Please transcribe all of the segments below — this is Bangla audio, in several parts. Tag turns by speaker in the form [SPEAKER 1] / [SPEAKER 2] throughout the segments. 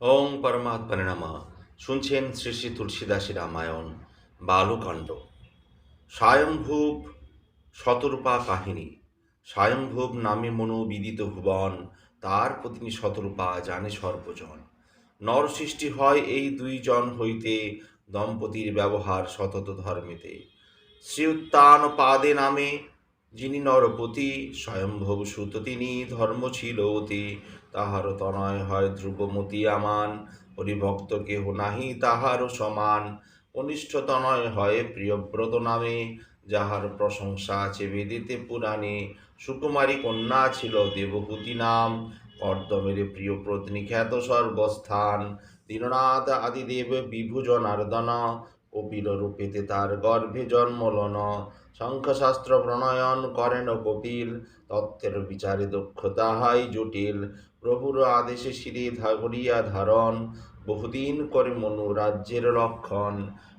[SPEAKER 1] ওং পরমাত্মনে নামা শুনছেন শ্রী শ্রী তুলসীদাসী রামায়ণ, বালুকাণ্ড। স্বয়ংভূব শতরূপা কাহিনী। স্বয়ংভূব নামে মনো বিদিত ভুবন, তার পত্নী শতরূপা জানে সর্বজন। নর সৃষ্টি হয় এই দুইজন হইতে, দম্পতির ব্যবহার সতত ধর্মেতে। শ্রী উত্তান পাদে নামে যিনি নরপতি স্বয়ংভব সুত তিনি ধর্ম ছিল অতি তাহার তনয় হয় ধ্রুবমতি আমান, হরিভক্ত কেহ নাহি তাহারও সমান। কনিষ্ঠ তনয় হয় প্রিয়ব্রত নামে, যাহার প্রশংসা আছে বেদিতে পুরাণে। সুকুমারী কন্যা ছিল দেবভূতি নাম, কর্দমের প্রিয় পত্নী খ্যাত সর্বস্থান। দীননাথ আদিদেব বিভু জনার্দন, কপিল রূপেতে তার গর্ভে জন্মলন। শঙ্খশাস্ত্র প্রণয়ন করেন কপিল, তত্ত্বের বিচারে দক্ষতা হয় জটিল। প্রভুর আদেশে শিরে ধরিয়া ধারণ, বহুদিন করে মনু রাজ্যের লক্ষণ।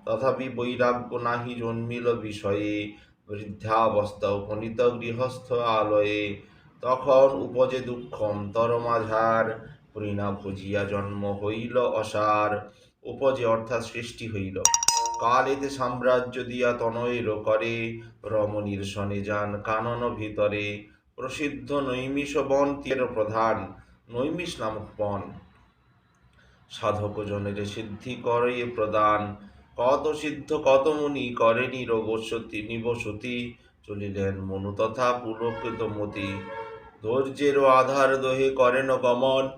[SPEAKER 1] তথাপি বৈরাগ্য নাহি জন্মিল বিষয়ে, বৃদ্ধাবস্থা উপনীত গৃহস্থ আলয়ে। তখন উপজে দুঃখম তরমাঝার, পরিণা ভুজিয়া জন্ম হইল অসার, উপজে অর্থাৎ সৃষ্টি হইল। কালেতে সাম্রাজ্য দিয়া তনয়ের করে, রমণীর শনে যান কানন ভিতরে। প্রসিদ্ধ নৈমিষ বন প্রধান নৈমিষ নামক বন। সাধক জনের সিদ্ধি করে প্রদান। কত সিদ্ধ, কত মুনি করে নিরবসতি নিবসতি। চলিলেন মনু তথা পুলকিত মতি। ধৈর্যের আধার দহে করেন গমন।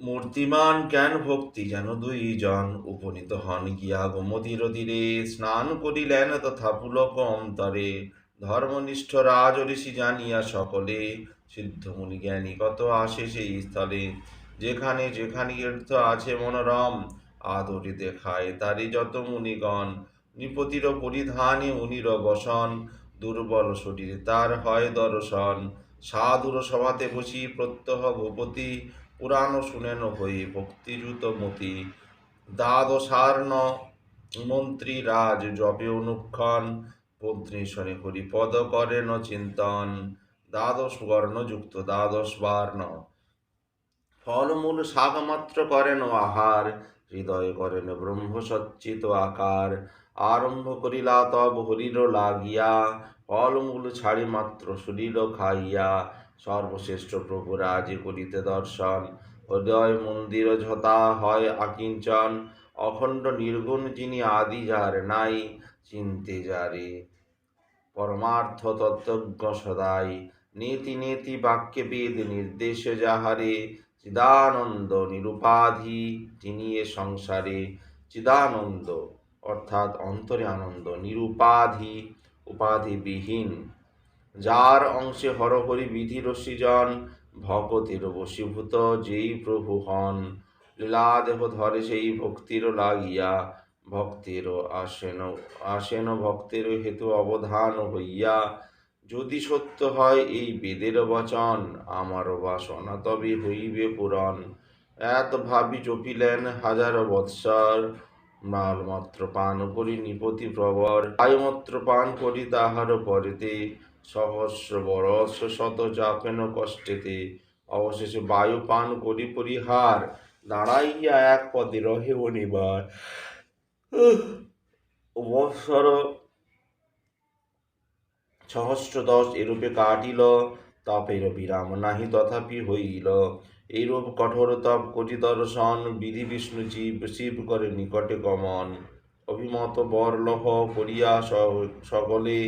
[SPEAKER 1] মূর্তিমান জ্ঞান ভক্তি যেন দুই জন উপনীত হন। গিয়া গোমতীর তীরে স্নান করিলেন তথা পুলক অন্তরে। ধর্মনিষ্ঠ রাজ ঋষি জানিয়া সকলে সিদ্ধ মুনি জ্ঞানী, কত আসে সেই স্থলে। যেখানে যেখানে তীর্থ আছে মনোরম, আদরে দেখায় তারি যত মুনিগণ। নৃপতির পরিধানে মুনির বসন, দুর্বল শরীরে তার হয় দর্শন। সাধুর সভাতে বসি প্রত্যহ ভূপতি, পুরাণ শুনেন হয়ে ভক্তিযুত মতি। দ্বাদশার্ণ মন্ত্রী রাজ জপে অনুক্ষণ পত্নী শনে হরিপদ করেন চিন্তন। দ্বাদশ বর্ণযুক্ত দ্বাদশ বর্ণ ফলমূল শাকমাত্র করেন আহার, হৃদয় করেন ব্রহ্ম সচ্চিত আকার। আরম্ভ করিলা তব হরির লাগিয়া, ফলমূল ছাড়ি মাত্র শরীর খাইয়া। সর্বশ্রেষ্ঠ প্রভু রাজি করিতে দর্শন হৃদয় মন্দির ঝতা হয় আকিঞ্চন। অখণ্ড নির্গুণ যিনি আদি যার নাই, চিনতে যারে। পরমার্থ তত্ত্বজ্ঞ সদাই। নীতি নীতি বাক্যে বেদ নির্দেশ যাহারে, চিদানন্দ নিরুপাধি তিনি এ সংসারে। চিদানন্দ অর্থাৎ অন্তরে আনন্দ, নিরুপাধি উপাধিবিহীন। যার অংশে হরহরি বিধির সৃজন ভকতের বশীভূত যেই প্রভু হন। লীলাদেহ ধরে সেই ভক্তির লাগিয়া ভক্তের আসেন আসেন ভক্তের হেতু অবধান হইয়া যদি সত্য হয়, এই বেদের বচন আমার বাসনা তবে হইবে পূরণ। এত ভাবি চপিলেন হাজার বৎসর, মালমাত্র পান করি নিপতি প্রবর বায়ুমাত্র পান করি তাহার পরেতে, সহস্র বরস শত চাপেন কষ্টেতে। অবশেষে বায়ু পান করি পরিহার, দাঁড়াইয়া এক পদে রহে অনিবার বৎসর সহস্র দশ এরূপে কাটিল তপের বিরাম নাহি তথাপি হইল। এইরূপ কঠোর তপ কোটি দর্শন, বিধি বিষ্ণু জীব, শিব করে নিকটে গমন। অভিমত বরলহ করিয়া সকলে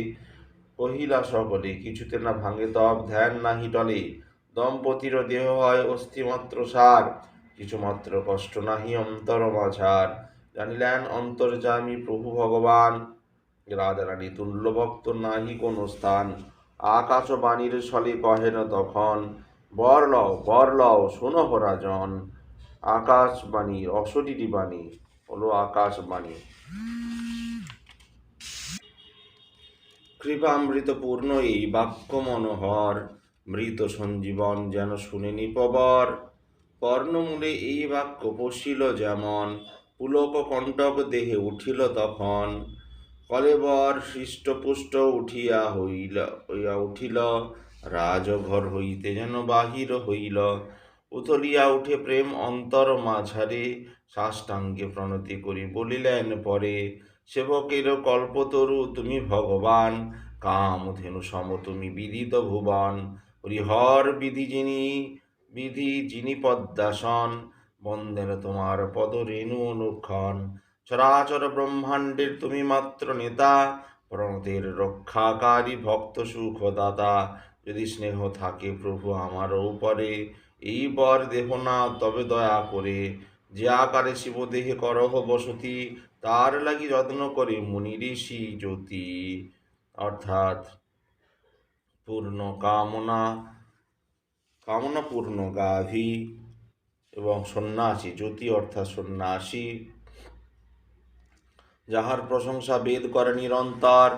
[SPEAKER 1] কহিলা, সকলে, কিছুতে না ভাঙে তপ, ধ্যান নাহি টলে। দম্পতির দেহ হয় অস্থিমাত্র সার, কিছুমাত্র কষ্ট নাহি অন্তর মাঝার। জানিলেন, অন্তর্যামী প্রভু ভগবান রাধারানী তুল্য ভক্ত নাহি কোনো স্থান। আকাশ বাণীর ছলে কহেন তখন বর লও বর লও শোনো রাজন। আকাশবাণী অশরীরী বাণী, হলো আকাশবাণী। কৃপামৃত পূর্ণ এই বাক্য মনোহর, মৃত সঞ্জীবন যেন শুনে নিপবর কর্ণমূলে এই বাক্য পশিল যেমন, পুলক কণ্টক দেহে উঠিল তখন। কলেবর হৃষ্টপুষ্ট উঠিয়া হইল, হইয়া উঠিল, রাজঘর হইতে যেন বাহির হইল। উথলিয়া উঠে প্রেম অন্তর মাঝারে সাষ্টাঙ্গে প্রণতি করি। বলিলেন, পরে সেবকের কল্পতরু, তুমি ভগবান। কামধেনু সম, তুমি বিদিত ভুবন। হরিহর বিধি যিনি বিধি যিনি পদ্মাসন। বন্দেন তোমার পদ রেণু অনুক্ষণ। চরাচর ব্রহ্মাণ্ডের তুমি মাত্র নেতা প্রণতের রক্ষাকারী ভক্ত, সুখদাতা। যদি স্নেহ থাকে প্রভু আমার উপরে, এই বর দেহ না, তবে দয়া করে। যে আকারে শিবদেহে করহ বসতি, তার লাগি যত্ন করে মুনি ঋষি জ্যোতি। অর্থাৎ পূর্ণ কামনা কামনা পূর্ণ গাভী এবং সন্ন্যাসী, জ্যোতি অর্থাৎ সন্ন্যাসী। যাহার প্রশংসা বেদ করে নিরন্তর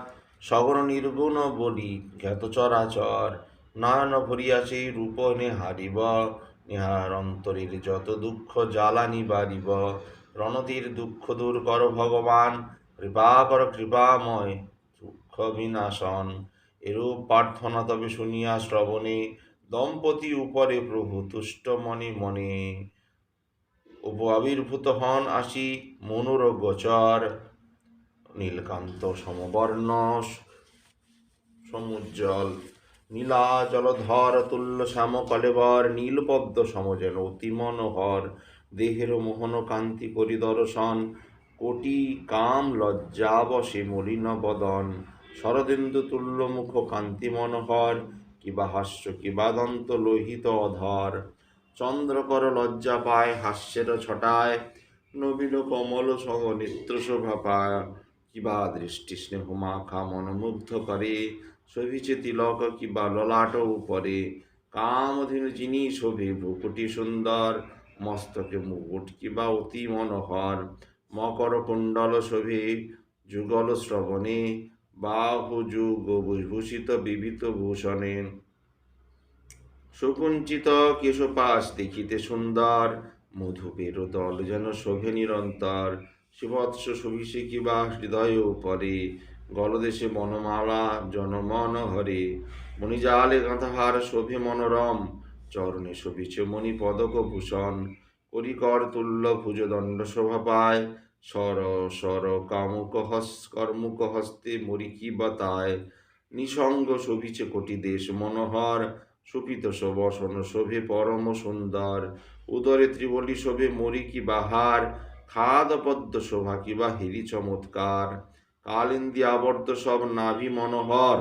[SPEAKER 1] সগণ নির্গুণ বলি জ্ঞাত চরাচর। নয়ন ভরিয়া সেই রূপ নেহারিব, নেহার অন্তরের যত দুঃখ জ্বালা নিবারিব রণতির দুঃখ দূর কর ভগবান, কৃপা কর কৃপাময় দুঃখ বিনাশন। এরূপ প্রার্থনা তবে শুনিয়া শ্রবণে, দম্পতি উপরে প্রভু তুষ্ট মনে মনে। উপ আবির্ভূত হন আসি মনুর গোচর নীলকান্ত সমবর্ণ, সমুজ্জ্বল নীলা জলধর তুল্য শ্যাম কলেবর নীলপদ্ম সম যেন অতি মনোহর, দেহের মোহন কান্তি করি দর্শন কোটি কাম লজ্জা বসে মলিন বদন, শরদেন্দু তুল্য মুখ কান্তি মনোহর, কিবা হাস্য কিবা দন্ত লোহিত অধর, চন্দ্রকর লজ্জা পায় হাস্যের ছটায়, নবীন কমল সহ নেত্র শোভা পায়। কিবা দৃষ্টি স্নেহ মাখা মনোমুগ্ধ করে শোভিছে তিলক কিবা ললাট উপরে কামধেনু যিনি শোভে ভ্রুকুটি সুন্দর, মস্তকে মুকুট কিবা অতি মনোহর। মকর কুণ্ডল শোভে যুগল শ্রবণে, বাহু যুগ ভূষিত বিবিত ভূষণে। সুকুঞ্চিত কেশপাশ দেখিতে সুন্দর, মধুপের দল যেন শোভে নিরন্তর। শিবৎস শোভিষে কিবা হৃদয় উপরে? গলদেশে বনমালা, জনমন হরে মণিজালে গাঁথাহার শোভে মনোরম, চরণে শোভিছে মণি পদক ভূষণ। করিকর তুল্য ভুজদণ্ড শোভা পায় সর সর কামুক হস, কর্মুক হস্তে মরিকি বাতায়। নিসঙ্গ শোভিছে কোটি দেশ মনোহর, সুপিত শোভসন শোভে পরম সুন্দর। উদরে ত্রিবলি শোভে মরিকি বাহার খাদ পদ্ম শোভা কিবা হেরি চমৎকার। কালিন্দি আবর্ত সব নাভি মনোহর।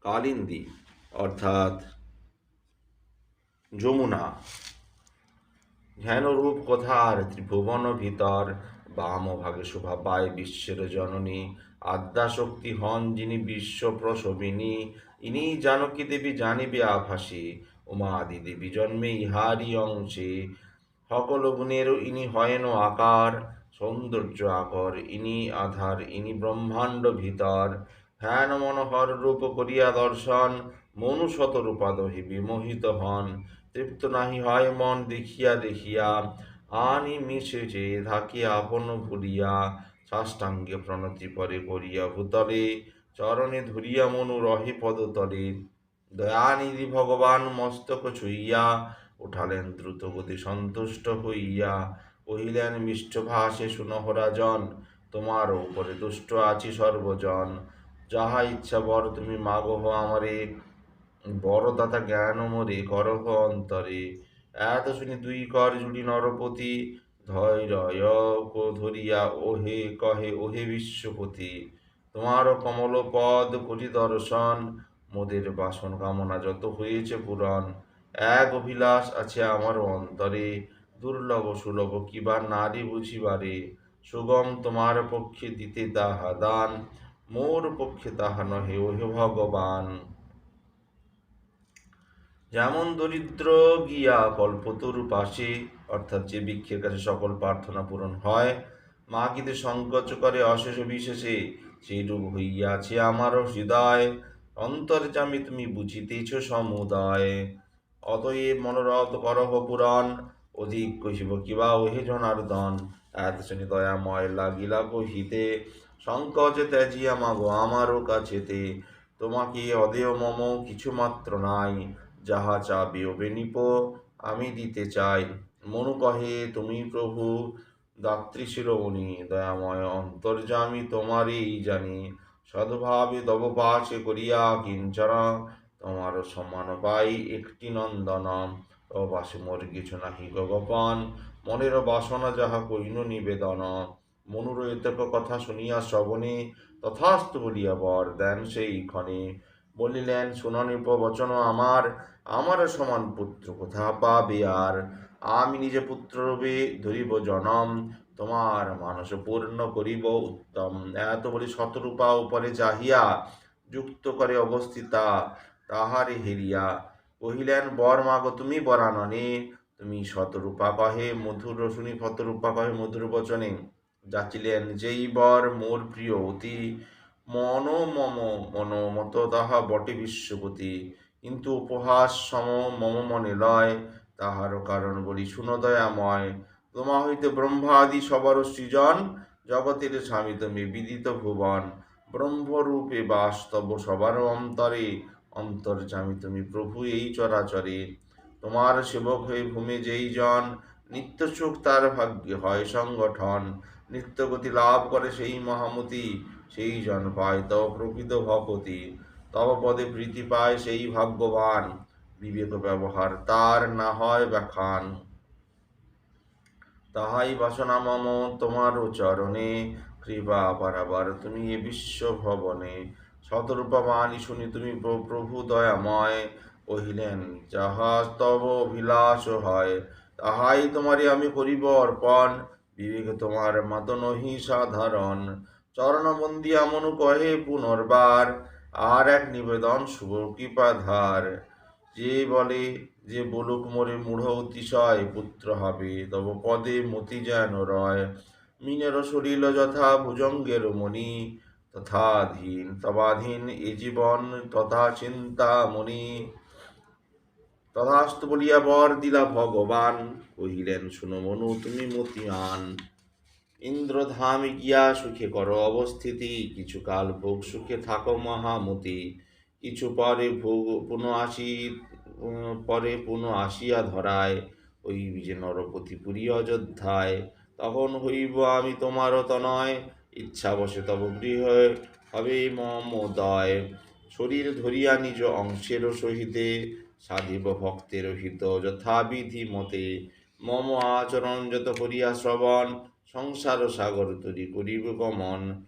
[SPEAKER 1] কালিন্দি অর্থাৎ যমুনা। ধ্যানরূপ কথার ত্রিভুবন ভিতর, বাম ভাগে শোভা পায় বিশ্বের জননী। আদ্যাশক্তি হন যিনি বিশ্ব প্রসবিনী। ইনি জানকী দেবী জানিবে আভাসী। উমা আদি দেবী জন্মে ইহারি অংশে। সকল গুণের ইনি হয়েন আকার, সৌন্দর্য আকর, ইনি আধার, ইনি ব্রহ্মাণ্ড ভিতর। ধ্যান মনোহর রূপ করিয়া দর্শন, মনু শতরূপাদহি বিমোহিত হন। তৃপ্ত নাহি হয় মন দেখিয়া দেখিয়া, আনি মিশে যে থাকি আপন ভুলিয়া, সাষ্টাঙ্গে প্রণতি পরে করিয়া ভূতলে, চরণে ধরিয়া মনু রহে পদতলে। দয়ানিধি ভগবান মস্তক ছুইয়া উঠালেন দ্রুত গতি সন্তুষ্ট হইয়া কহিলেন, মিষ্ট ভাষে শুনহ তোমার উপরে দুষ্ট আছি সর্বজন। যাহা ইচ্ছা বর তুমি মাগহ আমারে। বড়দাতা জ্ঞান মোরে করহ অন্তরে। এত শুনি দুই কর জুড়ি নরপতি। ধৈর্য ধরিয়া ওহে কহে, ওহে বিশ্বপতি। তোমার কমল পদ কোটি দর্শন। মোদের বাসন কামনা যত হয়েছে পূরণ। এক অভিলাষ আছে আমার অন্তরে। দুর্লভ সুলভ কিবা নারী বুঝিবারে সুগম তোমার পক্ষে দিতে তাহা দান, মোর পক্ষে তাহা নহে ওহে ভগবান। যেমন দরিদ্র গিয়া কল্পতরু পাশে, অর্থাৎ যে বৃক্ষের কাছে সকল প্রার্থনা পূরণ হয় মা কিন্তু সংকোচ করে অশেষ বিশেষে সেইরূপ হইয়াছে আমারও হৃদয়। অন্তর্জামী তুমি বুঝিতেছ সমুদয়। অতএব মনোরথ করহ পুরাণ অধিক কহিব কিবা ওহে জনার্দন এত শ্রেণি দয়াময় লাগিলা কহিতে সংকোচে ত্যাজিয়া মাগো আমারও কাছেতে। তোমাকে অদেয় মম কিছু মাত্র নাই, যাহা চাবে ও বেনিপ আমি দিতে চাই। মনু কহে, তুমি প্রভু, দাত্রী শিরোমণি, দয়াময় অন্তর্যামী তোমারই জানি। সদ্ভাবে তব পাশে করিয়া কিঞ্চন তোমার সম্মান পাই। একটি নন্দন তব পাশে মোর কিছু নাহি গোপন। মনের বাসনা যাহা কইন নিবেদন। মনুর এতক কথা শুনিয়া শ্রবণে। তথাস্তু বলিয়া বর দেন সেই ক্ষণে। বলিলেন, শুনানি প্রবচন আমার। আমার সমান পুত্র কোথা পাবে আর? আমি নিজে পুত্র পুত্ররূপে ধরিব জনম। তোমার মানস পূর্ণ করিব উত্তম। এত বলি শতরূপা উপরে চাহিয়া যুক্ত করে অবস্থিতা। তাহারে হেরিয়া। কহিলেন, বর মাগো তুমি বরাননে? তুমি শতরূপা কহে মধুর শুনি শতরূপা কহে মধুর বচনে। যাচিলেন যেই বর, মোর প্রিয় অতি। মন মম, মন মত তাহা বটে বিশ্বপতি। কিন্তু উপহাস সম মম মনে লয়। তাহার কারণ বলি শুনদয়াময় তোমা হইতে ব্রহ্মাদি সবার সৃজন। জগতের স্বামী তুমি বিদিত ভুবন। ব্রহ্মরূপে বাস্তব সবার অন্তরে। অন্তর্জামী তুমি প্রভু এই চরাচরে। তোমার সেবক হয়ে ভূমে যেই জন, নিত্য সুখ তার ভাগ্যে হয় সংগঠন। নিত্যগতি লাভ করে সেই মহামতি, সেই জন পায় তব প্রকৃত ভপতি তব পদে প্রীতি পায় সেই ভাগ্যবান। বিবেক ব্যবহার তার না হয় ব্যাখান তাহাই বাসনা মম তোমার চরণে, কৃপা পারাবার তুমি এ বিশ্ব ভবনে। শতরূপবাণী শুনি তুমি প্র- প্রভু দয়াময় কহিলেন, যাহা তব অভিলাষ হয়, তাহাই তোমারে আমি করিব অর্পণ বিবেক তোমার মাত নহি সাধারণ। চরণবন্দি আমনু কহে পুনর্বার, আর এক নিবেদন শুভ কৃপাধার। যে বলে, যে বলুক মোরে মূঢ় অতিশয় পুত্র হবে, তব পদে মতি যেন রয়। মিনের শরীর যথা ভুজঙ্গের মণি তথাধীন, তবাধীন এ জীবন তথা চিন্তা মণি তথাস্তু বলিয়া বর দিলা ভগবান, কহিলেন, শুনো মনু, তুমি মতিমান ইন্দ্রধামে গিয়া সুখে করো অবস্থিতি, কিছু কাল ভোগ সুখে থাকো মহামতি। কিছু পরে ভোগ পুনঃ আসি পরে পুনঃ আসিয়া ধরায়। ওই যে নরপতি পুরী অযোধ্যায়, তখন হইব আমি তোমারও তনয়। ইচ্ছা বসে তব গৃহ হবে মমোদয়। শরীর ধরিয়া নিজ অংশের সহিতে সাধিব ভক্তের হিত যথাবিধি মতে। মম আচরণ যত করিয়া শ্রবণ, সংসার সাগর তরি করিব গমন।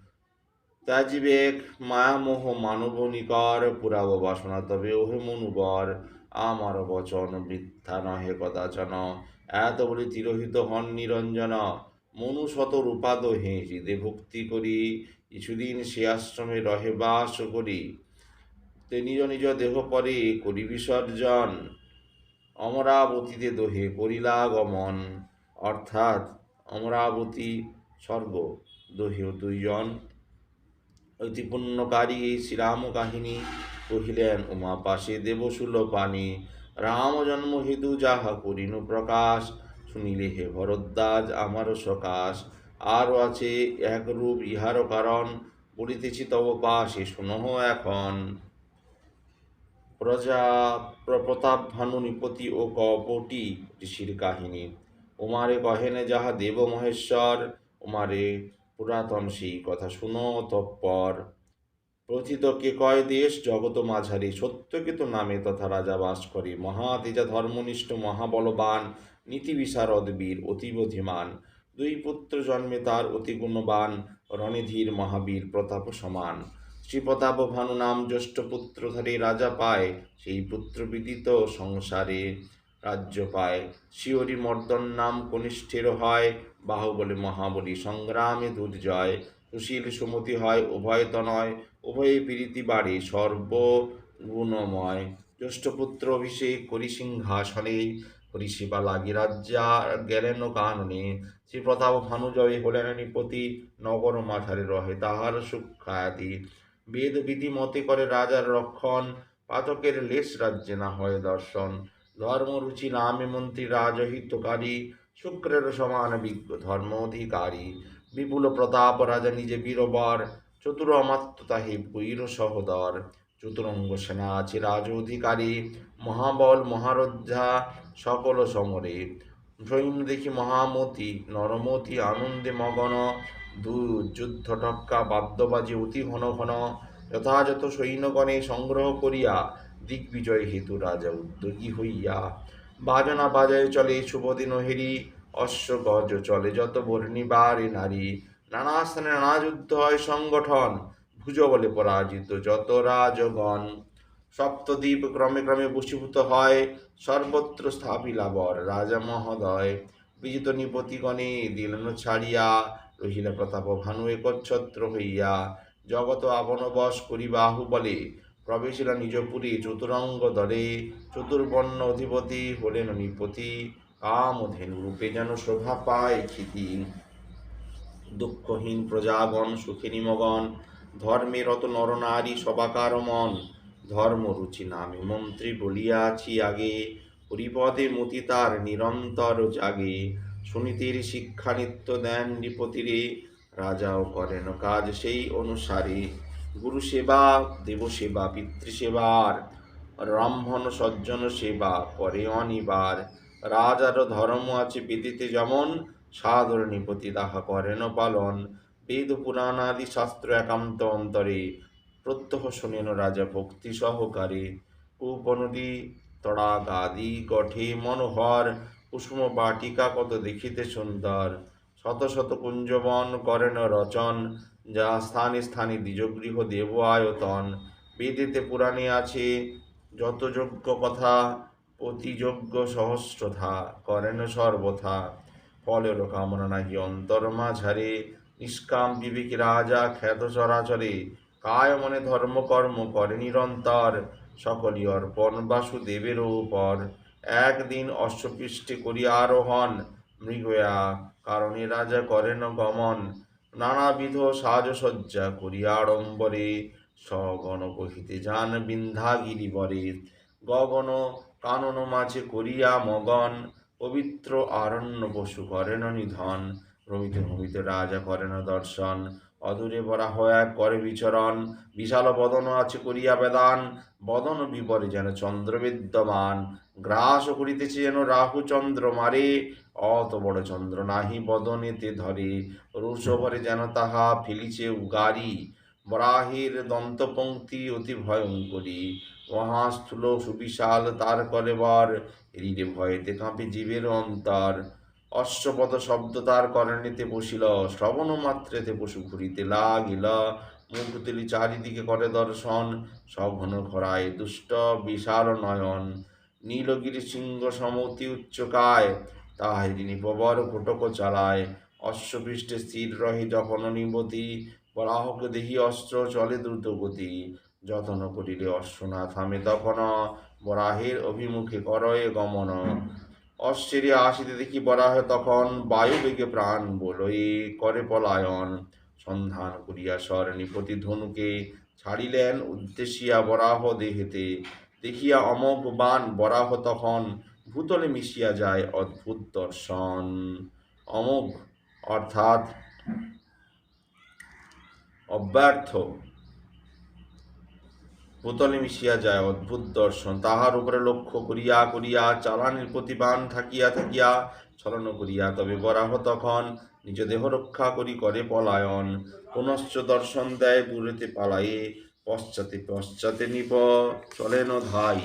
[SPEAKER 1] ত্যাজিবেক মায়ামোহ, মানব নিকর, পুরাব বাসনা তবে ওহে মনুবর। আমার বচন বৃদ্ধা নহে কদাচন। এত বলি তিরোহিত হন নিরঞ্জন। মনু শত রূপাদ হে হৃদে ভক্তি করি, কিছুদিন সে আশ্রমে রহে বাস করি। তে নিজ নিজ দেহ পরে করি বিসর্জন। অমরাবতীতে দোহে করিলা গমন অর্থাৎ অমরাবতী স্বর্গ দোহে দুইজন। ঐতিপূর্ণকারী এই শ্রীরাম কাহিনী কহিলেন, উমা পাশে দেবশুল পানি রাম জন্ম হেতু যাহা করিনু প্রকাশ। শুনিলে হে ভরদ্বাজ, আমারও সকাশ। আরও আছে এক রূপ ইহারও কারণ, বলিতেছি তব পাশে শুনহ এখন। প্রজা প্রতাপ ভানু নিপতি ও কপটি ঋষির কাহিনী। উমারে কহেনে যাহা দেব মহেশ্বর উমারে পুরাতন সেই কথা শুনো তৎপর। প্রথিত কে কয় দেশ জগত মাঝারি, সত্যকে তো নামে তথা রাজা বাস করে। মহাতেজা ধর্মনিষ্ঠ, মহাবলবান নীতি বিশারদ বীর অতীব ধীমান। দুই পুত্র জন্মে তার অতি গুণবান রণধীর মহাবীর প্রতাপ সমান। শ্রীপ্রতাপ ভানু নাম জ্যেষ্ঠ পুত্রধারী রাজা পায়, সেই পুত্র বিদিত সংসারে রাজ্য পায়। শিওরি মর্দন নাম কনিষ্ঠের হয়, বাহুবলে মহাবলী সংগ্রামে দুর্জয় সুশীল সুমতি হয়, উভয় তনয়, উভয়ে প্রীতি বাড়ে, সর্বগুণময়। জ্যেষ্ঠপুত্র অভিষেক করি সিংহাসনে লাগি রাজ্যা গেলেন কাননে। শ্রী প্রতাপ ভানুজয় হলেন নিপতি, নগর মাঝারে রহে তাহার সুখ্যাতি। বেদ বিধি মতে করে রাজার রক্ষণ, পাতকের লেশ রাজ্যে না হয় দর্শন। ধর্মরুচি নামে মন্ত্রী রাজহিতকারী, শুক্রের সমান বিজ্ঞ ধর্ম অধিকারী বিপুল প্রতাপ রাজা নিজে বীরবর চতুর অমাত্য তাহে বৈর সহদর। চতুরঙ্গ সেনা আছে রাজ অধিকারী মহাবল মহারোধ্যা সকল সমরে। সৈন্য দেখি মহামতি, নরমতি, আনন্দে মগন দু যুদ্ধ টক্কা বাদ্যবাজি অতি ঘন ঘন, যথাযথ সৈন্যগণে সংগ্রহ করিয়া দিগ্বিজয় হেতু রাজা উদ্যোগী হইয়া। বাজনা বাজায় চলে শুভদিন হেরি অশ্ব গজ চলে যত বর্ণিবারে নারী। নানা স্থানে নানা যুদ্ধ হয় সংগঠন ভুজ বলে পরাজিত যত রাজগণ, সপ্তদ্বীপ ক্রমে ক্রমে বসীভূত হয়, সর্বত্র স্থাপিলা বর রাজা মহোদয়। বিজিত নিপতিগণে দিলেন ছাড়িয়া, রহিলা প্রতাপ ভানু একচ্ছত্র হইয়া জগত আপন বশ করি বাহু বলে প্রবেশিলা নিজপুরী চতুরঙ্গ দলে, চতুর্বর্ণ অধিপতি হলেন নিপতি, কামধেনু রূপে যেন শোভা পায় ক্ষিতি। দুঃখহীন প্রজাগণ সুখে নিমগণ ধর্মে রত নরনারী সবাকার মন, ধর্ম রুচি নামে মন্ত্রী বলিয়াছি আগে, হরিপদে মতি তার নিরন্তর জাগে। সুনীতির শিক্ষা নিত্য দেন নৃপতিরে, রাজাও করেন কাজ সেই অনুসারে। গুরু সেবা, দেব সেবা পিতৃসেবার ব্রাহ্মণ সজ্জন সেবা করে অনিবার। রাজার ধর্ম আছে বেদিতে যেমন সাদর নিপতি তাহা করেন পালন। বেদ পুরাণ আদি শাস্ত্র একান্ত অন্তরে প্রত্যহ শোনেন রাজা ভক্তি সহকারে। উপনদী তড়াক আদি গঠে, মনোহর, কুসুম বাটিকা কত দেখিতে সুন্দর। শত শত কুঞ্জবন করেন রচন, যা স্থানে স্থানে দ্বিজগৃহ দেব আয়তন। বেদেতে পুরাণে আছে, যত যোগ্য কথা অতিযোগ্য সহস্রথা করেন সর্বথা। ফলের কামনা নাহি অন্তর মাঝারে নিষ্কাম বিবেকী রাজা খ্যাত চরাচরে, কায় মনে ধর্মকর্ম করে নিরন্তর সকলই অর্পণ বাসুদেবের উপর। একদিন অশ্বপৃষ্ঠে করিয়া আরোহণ, মৃগয়া কারণে রাজা করেন গমন। নানাবিধ সাজসজ্জা করিয়া আড়ম্বরে, সগণ কহিতে যান বিন্ধ্যাগিরি বরে গগন কানন মাঝে করিয়া মগন, পবিত্র আরণ্য পশু করেন নিধন। ভ্রমিত ভূমিতে রাজা করেন দর্শন। অদূরে বরাহ এক করে বিচরণ। বিশাল বদন আছে করিয়া বেদান। বদন বিপরে যেন চন্দ্র বিদ্যমান। গ্রাস করিতেছে যেন রাহু চন্দ্র মারে। অত বড় চন্দ্র নাহি বদনেতে ধরে। রুষভরে যেন তাহা ফেলিছে উগারি। বরাহের দন্তপঙ্ক্তি অতি ভয়ঙ্করী। মহাস্থূল সুবিশাল তার করে বর রিরে ভয়েতে কাঁপে জীবের অন্তর। অশ্বপদ শব্দ তার করণেতে বসিল, শ্রবণ মাত্রেতে পশু ঘুরিতে লাগিল। মুখ তুলি চারিদিকে করে দর্শন সঘন খরায় দুষ্ট বিশাল নয়ন। নীলগিরি সিংহ সমতি উচ্চকায় তাহারি প্রবর ঘটক চালায়। অশ্বপৃষ্ঠে স্থির রহে যখন নিবতী, বরাহকে দেহি অস্ত্র চলে দ্রুত গতি। যতন করিলে অশ্ব না থামে তখন, বরাহের অভিমুখে করয়ে গমন। অশ্চর্য আসিতে দেখি বরাহ তখন বায়ুবেগে প্রাণ বলয়ে করে পলায়ন। সন্ধান করিয়া স্বর নিপতি ধনুকে ছাড়িলেন উদ্দেশিয়া বরাহ দেহেতে। দেখিয়া অমোঘ বান বরাহ তখন ভূতলে মিশিয়া যায় অদ্ভুত দর্শন। অমোঘ অর্থাৎ অব্যর্থ। ভূতলে মিশিয়া যায় অদ্ভুত দর্শন। তাহার উপরে লক্ষ্য করিয়া করিয়া চালানির প্রতিবান থাকিয়া থাকিয়া ছলন করিয়া, তবে বরাহ তখন নিজ দেহ রক্ষা করি করে পলায়ন। পুনশ্চ দর্শন দেয় দূরেতে পালায়ে, পশ্চাতে পশ্চাতে নিপ চলেন ধাই।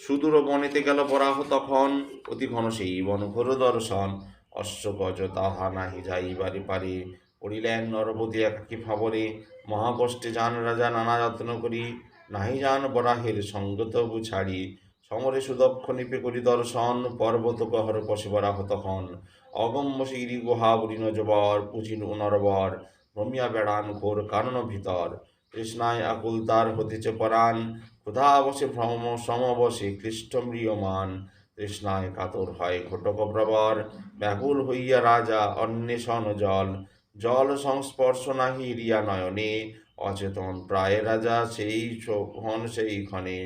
[SPEAKER 1] সুদূর বনেতে গেল বরাহ তখন, অতি ঘন সেই বন ঘোর দর্শন। অশ্ব গজ তাহা নাহি যাইবারে পারে, পড়িলেন নরপতি একাকী ফাবরে মহাকষ্টে যান রাজা নানা যত্ন করি, নাহি যান বরাহের সঙ্গত ছাড়ি। সমরে সুদক্ষ নিপে করি দর্শন, পর্বত গহর পশে বরাহ তখন অগম্য শিরি গুহা বুড়ি নজবর পুচিন উনরবর ভ্রমিয়া বেড়ান ঘোর কারণ ভিতর। কৃষ্ণায় আকুল তার হতেছে পরাণ, ক্ষুধা বসে ভ্রম সমবসে ক্লিষ্ট ম্রিয়মান। তৃষ্ণায় কাতর হয় ঘটক প্রবর, ব্যাকুল হইয়া রাজা অন্বেষণ জল। জল সংস্পর্শ নাহি রিয়া নয়নে, অচেতন প্রায় রাজা সেই হন সেই ক্ষণে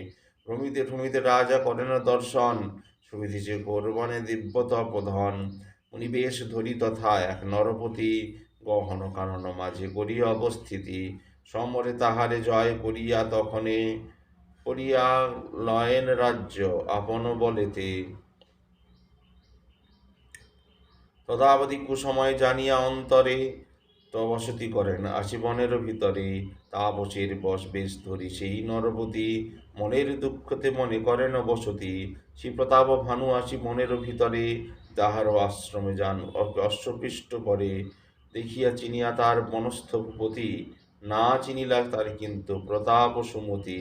[SPEAKER 1] ভ্রমিতে ভ্রমিতে রাজা করেন দর্শন সুবিধিছে কোরবনে দিব্য তপধন। নিবেশ ধরি তথা এক নরপতি, গহন কানন মাঝে করি অবস্থিতি। সমরে তাহারে জয় করিয়া তখনে, করিয়া লয়েন রাজ্য আপন বলেতে। তদাবধি কুসময় জানিয়া অন্তরে তবসতি করেন। আশীবনের ভিতরে তাপসের বস বেশ ধরি। সেই নরপতি মনের দুঃখতে মনে করেন বসতি। শ্রী প্রতাপ ভানু আসি মনের ভিতরে তাহারও আশ্রমে যান। অশ্বপৃষ্ট করে দেখিয়া চিনিয়া তার মনস্থপতি না চিনিলা তার কিন্তু প্রতাপ সুমতি।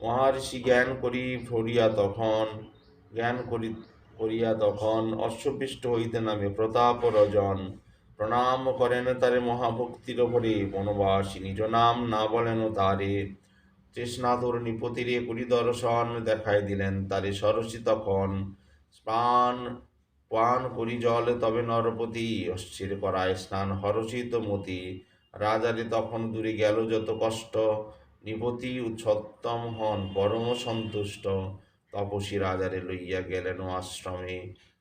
[SPEAKER 1] মহর্ষি জ্ঞান করি ভরিয়া তখন, জ্ঞান করি করিয়া তখন অশ্বপৃষ্ট হইতে নামে প্রতাপ রজন প্রণাম করেন তারে মহাভক্তির ভরে বনবাসী নিজ নাম না বলেন তারে। তৃষ্ণাতুর নিপতিরে করি দর্শন দেখাই দিলেন তারে সরসী তখন। স্নান, পান করি জল তবে নরপতি, অস্থির করায় স্নান হরষিত মতি। রাজারে তখন দূরে গেল যত কষ্ট, নিপতি উচ্ছত্তম হন, পরম সন্তুষ্ট। তপসী রাজারে লইয়া গেলেন আশ্রমে।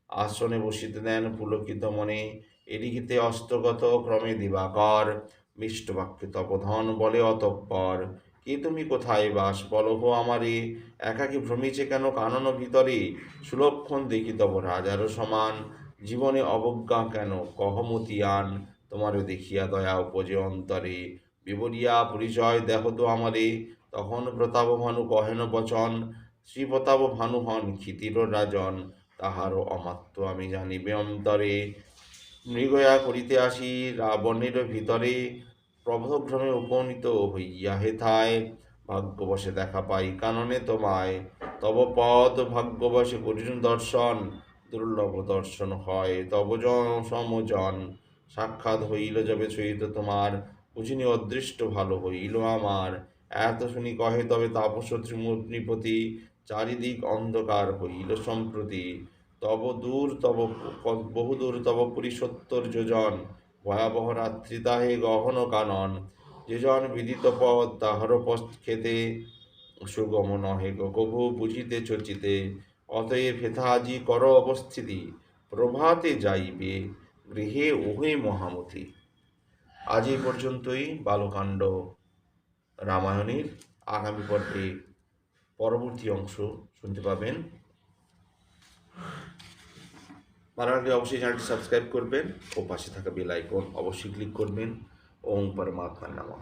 [SPEAKER 1] আসনে বসিতে দেন পুলকিত মনে, এদিকিতে অস্তগত ক্রমে দিবাকর। মিষ্টবাক্যে তপধন বলে অতঃপর। কে তুমি কোথায় বাস বলহ আমারে। একাকী ভ্রমিছে কেন কানন ভিতরে? সুলক্ষণ দেখি তব রাজারও সমান। জীবনে অবজ্ঞা কেন? কহমতি আন তোমারও দেখিয়া দয়া উপজে অন্তরে। বিবরিয়া পরিচয় দেহ তো আমারে। তখন প্রতাপ ভানু কহেন বচন শ্রী প্রতাপ ভানু হন ক্ষিতির রাজন, তাহারও অমাত্য আমি জানিবে অন্তরে। মৃগয়া করিতে আসি রাবণের ভিতরে প্রভভ্রমে উপনীত হইয়া হেথায়। ভাগ্যবশে দেখা পাই কাননে তোমায়, তব পদ ভাগ্যবশে করিন দর্শন। দুর্লভ দর্শন হয় তব জন সমজন। সাক্ষাৎ হইল যবে সহিত তোমার, বুঝিনি অদৃষ্ট ভালো হইল আমার। এত শুনি কহে তবে তাপস ত্রিমূর্তিপতি চারিদিক অন্ধকার হইল সম্প্রতি। তব দূর, তব বহুদূর তব পুরী সত্তর যোজন, ভয়াবহ রাত্রি তাহে গহন কানন। যেজন বিদিত পথ, তাহার খেতে সুগম নহে কভু বুঝিতে চচিতে। অতএব হেথাজি কর অবস্থিতি, প্রভাতে যাইবে গৃহে ওহে মহামতি। আজ এই পর্যন্তই, বালকাণ্ড রামায়ণের আগামী পর্বে। পরবর্তী অংশ শুনতে পাবেন। ভালো লাগলে অবশ্যই চ্যানেলটি সাবস্ক্রাইব করবেন ও পাশে থাকা বেল আইকন অবশ্যই ক্লিক করবেন। ওম পরমাত্মার নামা।